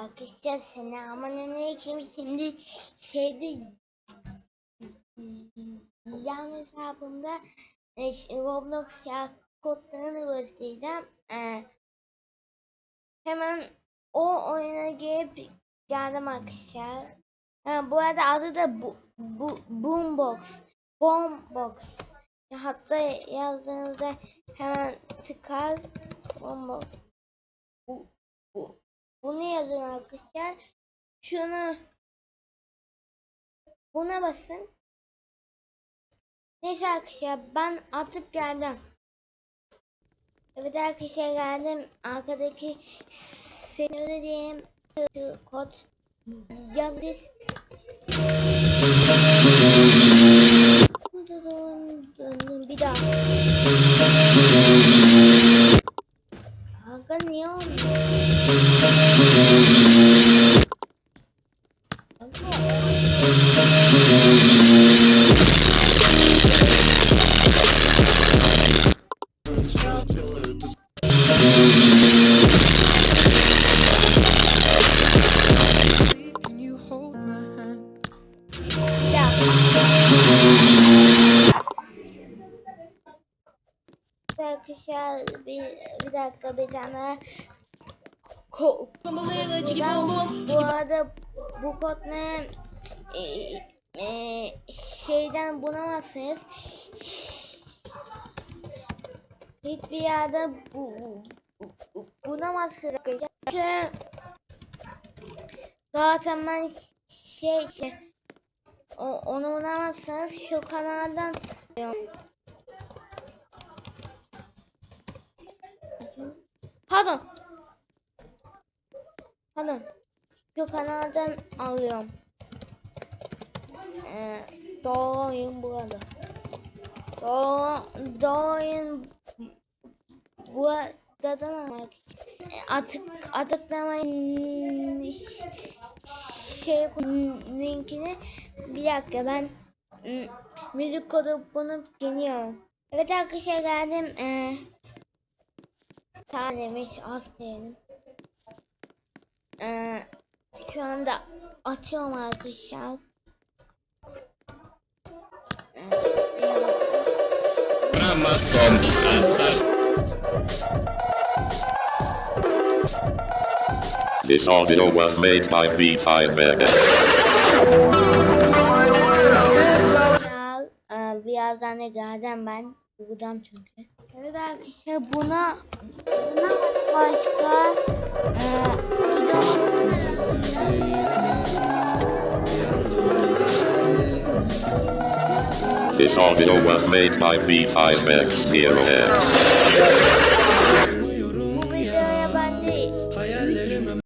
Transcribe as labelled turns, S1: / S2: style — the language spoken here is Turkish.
S1: Arkadaşlar selamünaleyküm. Şimdi şeyde yan hesabımda e, Roblox ya kodlarını göstereceğim. E, hemen o oyuna girip geldim arkadaşlar. Ha, bu arada adı da bu, bu, Boombox. Boombox. Hatta yazdığınızda hemen tıkar. Boombox. Bu, bu, bunu yazın arkadaşlar. Şunu buna basın. Neyse arkadaşlar ben atıp geldim. Evet arkadaşlar geldim. Arkadaki seni diyeyim. Şu Kod yazış. Arkadaşlar bir, bir dakika bir tane ko bu arada bu kod ne? E, e, şeyden bulamazsınız. Hiçbir yerde bu, bu bulamazsınız arkadaşlar. Zaten ben şey, şey onu bulamazsanız şu kanaldan Pardon. Pardon. Şu kanaldan alıyorum. Ee, doğru burada. Doğru, doğru buradan. Ee, Atık, atıklamayın şey linkini bir dakika ben ım, müzik kodu bunu geliyorum. Evet arkadaşlar geldim. Ee, tanemiş az diyelim. Ee, şu anda açıyorum arkadaşlar. Ee,
S2: Amazon This audio was made by V5X.
S1: Arkadaşlar, e, birazdan da geleceğim ben. Buradan çünkü. Evet arkadaşlar buna buna başka e,
S2: This audio was made by V5X0X.